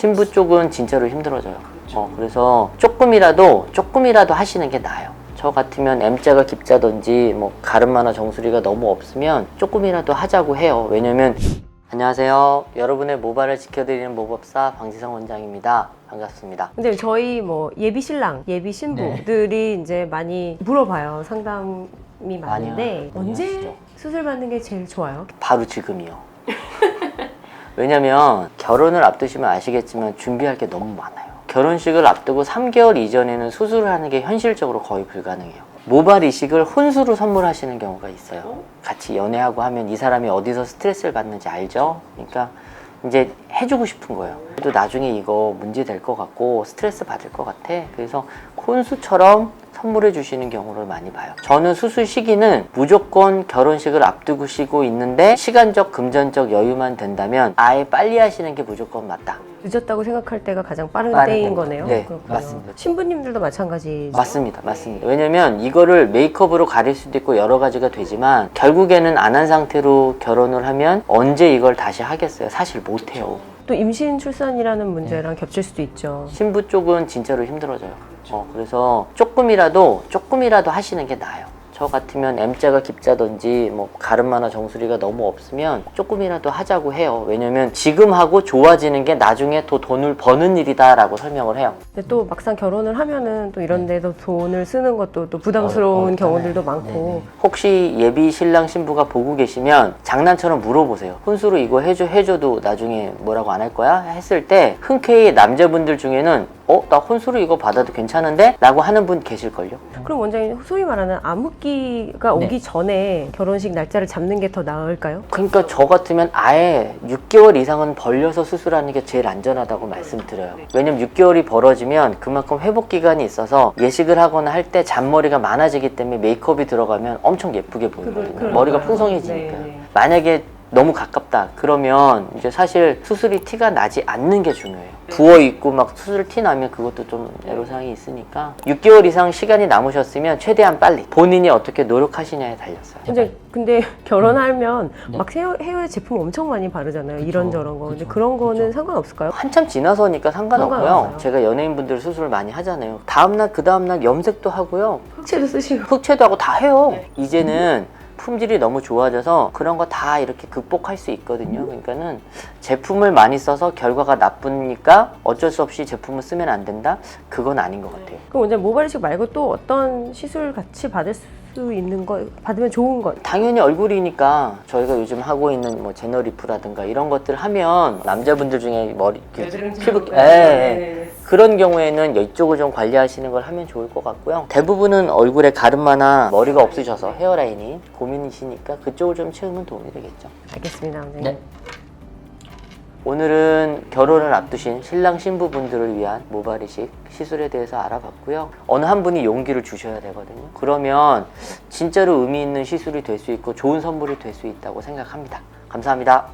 신부 쪽은 진짜로 힘들어져요. 어, 그래서 조금이라도 조금이라도 하시는 게 나아요. 저 같으면 M자가 깊자든지 뭐 가름마나 정수리가 너무 없으면 조금이라도 하자고 해요. 왜냐면 안녕하세요. 여러분의 모발을 지켜드리는 모법사 방지성 원장입니다. 반갑습니다. 근데 저희 뭐 예비 신랑, 예비 신부들이 이제 많이 물어봐요. 상담이 많은데 많이 언제 하시죠. 수술 받는 게 제일 좋아요? 바로 지금이요. 왜냐면 결혼을 앞두시면 아시겠지만 준비할 게 너무 많아요. 결혼식을 앞두고 3개월 이전에는 수술을 하는 게 현실적으로 거의 불가능해요. 모발 이식을 혼수로 선물하시는 경우가 있어요. 같이 연애하고 하면 이 사람이 어디서 스트레스를 받는지 알죠? 그러니까 이제 해주고 싶은 거예요. 그래도 나중에 이거 문제 될 것 같고 스트레스 받을 것 같아. 그래서 혼수처럼 선물해 주시는 경우를 많이 봐요. 저는 수술 시기는 무조건 결혼식을 앞두고 쉬고 있는데 시간적, 금전적 여유만 된다면 아예 빨리 하시는 게 무조건 맞다. 늦었다고 생각할 때가 가장 빠른 빠른 때인 때입니다. 거네요. 네, 그렇군요. 맞습니다. 신부님들도 마찬가지. 맞습니다. 맞습니다. 왜냐면 이거를 메이크업으로 가릴 수도 있고 여러 가지가 되지만 결국에는 안 한 상태로 결혼을 하면 언제 이걸 다시 하겠어요? 사실 못 해요. 또 임신 출산이라는 문제랑 네. 겹칠 수도 있죠. 신부 쪽은 진짜로 힘들어져요. 어, 그래서 조금이라도 조금이라도 하시는 게 나아요. 저 같으면 M자가 깊자든지 뭐 가름마나 정수리가 너무 없으면 조금이라도 하자고 해요. 왜냐면 지금 하고 좋아지는 게 나중에 더 돈을 버는 일이다라고 설명을 해요. 근데 또 막상 결혼을 하면은 또 이런 데도 돈을 쓰는 것도 또 부담스러운 어, 어, 경우들도 네. 많고 네네. 혹시 예비 신랑 신부가 보고 계시면 장난처럼 물어보세요. 혼수로 이거 해줘 해줘도 나중에 뭐라고 안 할 거야? 했을 때 흔쾌히 남자분들 중에는 어 나 혼수로 이거 받아도 괜찮은데? 라고 하는 분 계실걸요. 그럼 원장님 소위 말하는 암흑기가 네. 오기 전에 결혼식 날짜를 잡는 게 더 나을까요? 그러니까 저 같으면 아예 6개월 이상은 벌려서 수술하는 게 제일 안전하다고 말씀드려요. 왜냐면 6개월이 벌어지면 그만큼 회복 기간이 있어서 예식을 하거나 할 때 잔머리가 많아지기 때문에 메이크업이 들어가면 엄청 예쁘게 보이거든요. 머리가 풍성해지니까. 네, 네. 만약에 너무 가깝다 그러면 이제 사실 수술이 티가 나지 않는 게 중요해요. 부어 있고 막 수술 티 나면 그것도 좀 애로사항이 있으니까 6개월 이상 시간이 남으셨으면 최대한 빨리 본인이 어떻게 노력하시냐에 달렸어요. 이제 근데 결혼하면 네. 막 헤어, 헤어에 제품 엄청 많이 바르잖아요. 이런저런 거. 근데 그런 거는 상관없을까요? 한참 지나서니까 상관없고요. 상관없어요. 제가 연예인분들 수술을 많이 하잖아요. 다음날 그 다음날 염색도 하고요. 흑채도 쓰시고. 흑채도 하고 다 해요. 이제는 품질이 너무 좋아져서 그런 거 다 이렇게 극복할 수 있거든요. 그러니까는 제품을 많이 써서 결과가 나쁘니까 어쩔 수 없이 제품을 쓰면 안 된다? 그건 아닌 것 같아요. 그럼 원장님 모발 이식 말고 또 어떤 시술 같이 받을 수 있는 거 받으면 좋은 거? 당연히 얼굴이니까 저희가 요즘 하고 있는 뭐 제너리프라든가 이런 것들 하면 남자분들 중에 머리 그 피부 예, 예. 그런 경우에는 이쪽을 좀 관리하시는 걸 하면 좋을 것 같고요. 대부분은 얼굴에 가름마나 머리가 없으셔서 헤어라인이 고민이시니까 그쪽을 좀 채우면 도움이 되겠죠. 알겠습니다, 원장님. 네. 오늘은 결혼을 앞두신 신랑 신부분들을 위한 모발 이식 시술에 대해서 알아봤고요. 어느 한 분이 용기를 주셔야 되거든요. 그러면 진짜로 의미 있는 시술이 될 수 있고 좋은 선물이 될 수 있다고 생각합니다. 감사합니다.